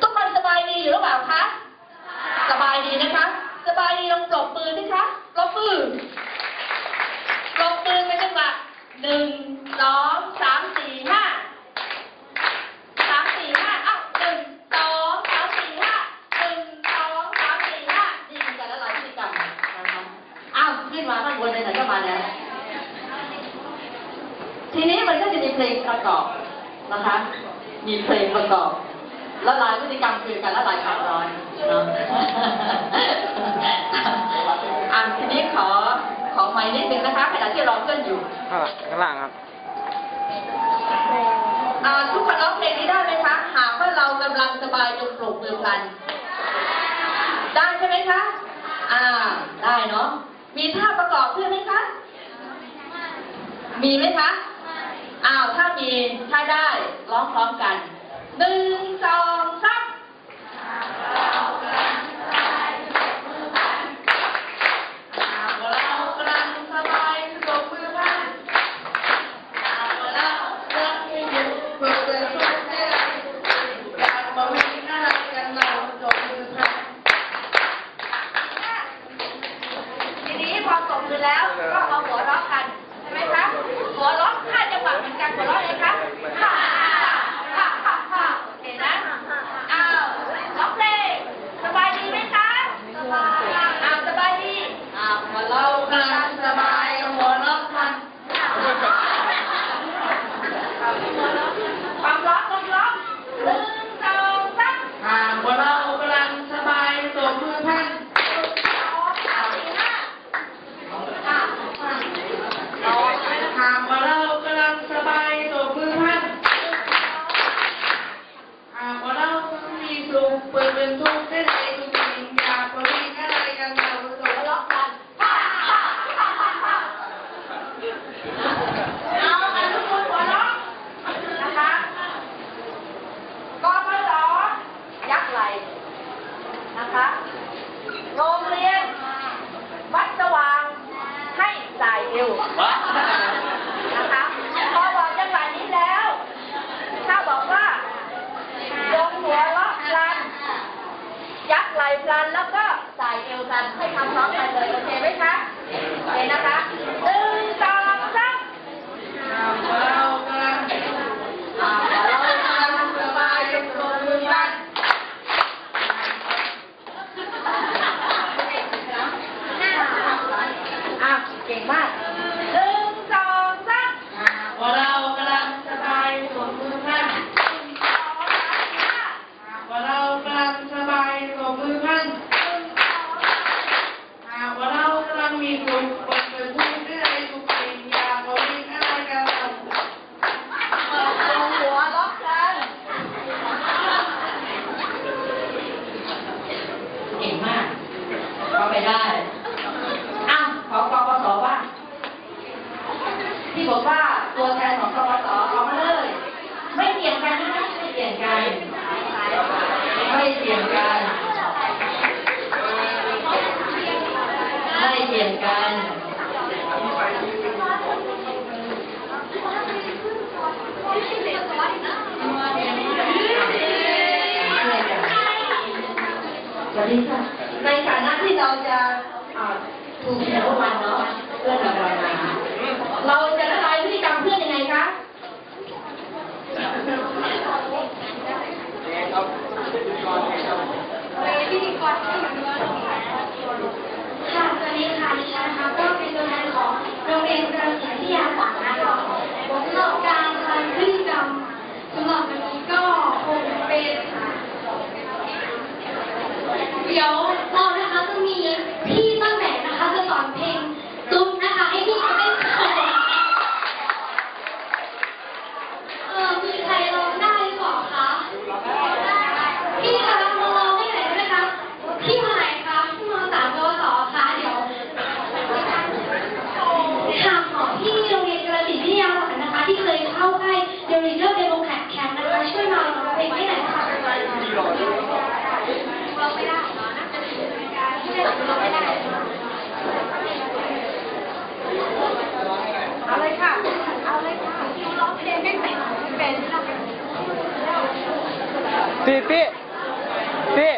ทุกคนสบายดีอยู่หรือเปล่าคะ สบายดีนะคะ สบายดีลองปรบมือสิคะปรบมือปรบมือเป็นจังหวะหนึ่งสองสามสี่ห้าสามสี่ห้าเอ้าหนึ่งสองสามสี่ห้าหนึ่งสองสามสี่ห้านี่คือการละลายพฤติกรรมนะคะอ้าวขึ้นมาข้างบนเลยไหนก็มาแล้ว ทีนี้มันก็จะมีเพลงประกอบนะคะ มีเพลงประกอบ ละลายพฤติกรรมคือการละลายความร้อนเนาะอะทีนี้ขอขอไม้นิดนึงนะคะขณะที่รอเพื่อนอยู่ข้างหลังครับอ่าทุกคนร้องเพลงนี้ได้ไหมคะหากว่าเรากำลังสบายจงปลุกมือพลัน ได้ใช่ไหมคะ อ่า ได้เนาะมีท่าประกอบด้วยไหมคะ มีไหมคะอ้าวถ้ามีถ้าได้ร้องพร้อมกันหนึ่งสอง มือแล้วก็เอาะกันใช่ไหมคะหัวเราะห้าจังหวะเหมือนกันหัวเราะเลยคะฮ่าฮ่าฮ่าฮ่าโอเคนะอ้าวร้องเพลงสบายดีไหมคะสบายอ้าวสบายดีอ้าวหัวเราะกันสบายหัวเราะกันความร้องความร้องหนึ่งสองสาม หากว่าเรากำลังสบายตบมือพัน สองสามสี่ห้าห้าห้าร้องเลยนะ หากว่าเรากำลังสบายตบมือพันหากว่าเรามีสุขเปิดเป็นทุกข์ได้ใจทุกสิ่งอยากมาวิ่งอะไรกันเราต หัว บ เราะกันฮ่าฮ่าฮ่าฮ่าฮ่าเอากันทุกคนหัวเราะนะคะกพศยักษ์ไหลนะคะโรงเรียน วัดสว่างให้สายเอว นะคะพอบอกจังหวะนี้แล้ว ถ้าบอกว่าจงหัวเราะพลัน ยักไหลพลันแล้วก็สายเอวพลันให้ทำพร้อมกันเลย โอเคไหมคะโอเคนะคะหนึ่งสองสามหากว่าเรากำลังอ่าเราพับายกับตัวมือกันอะเก่งมากหนึ่งสองสาม หากว่าเรากำลังสบายตบมือพัน สองสามสี่ห้า หากว่าเรากำลังสบายตบมือพัน หนึ่งสองสาม หากว่าเรากำลังมีสุขเปิดเป็นทุกข์ได้ใจทุกสิ่งอยากมาวิ่งอะไรกันเรา เปิดตรงหัวล็อกกันเก่งมากเข้าไปได้ อ้าวขอกปสบ้างที่บอกว่าตัวแทนของกปสเอามาเลย ไม่เปลี่ยนกันนะคะไม่เปลี่ยนกัน ไม่ เปลี่ยนกัน ไม่เปลี่ยนกัน สวัสดีค่ะ ในฐานะที่เราจะอ่าถูกแถววันเนาะเพื่อนเราจะละลายพฤติกรรมเพื่อนยังไงคะ ค่ะสวัสดีค่ะดิฉันนะคะก็เป็นตัวแทนของโรงเรียนกระสีวิทยาศาสตร์นะคะสำหรับการทำพฤติกรรมสำหรับวันนี้ก็คงเป็นเดี๋ยวเรานะคะจะมีพี่ต้นแบบนะคะจะสอนเพลงตุ้มนะคะให้พี่เขาได้ฟังเออมีใครร้องได้หรือเปล่าคะพี่คะมาร้องให้หน่อยได้ไหมคะพี่มาไหนคะพี่มาสามกวสคะเดี๋ยว ค่ะขอที่โรงเรียนกระสินวิทยาศาสตร์นะคะ ที่เคยเข้า ค่าย The Leader Democrat Camp นะคะช่วยมาร้องเพลงให้หน่อยค่ะร้องไม่ได้เหนะไม่ได้ร้องไม่ได้เอาเลยค่ะ เอาเลยค่ะร้องเพลงไม่เป็นเป็นพี่พี่พี่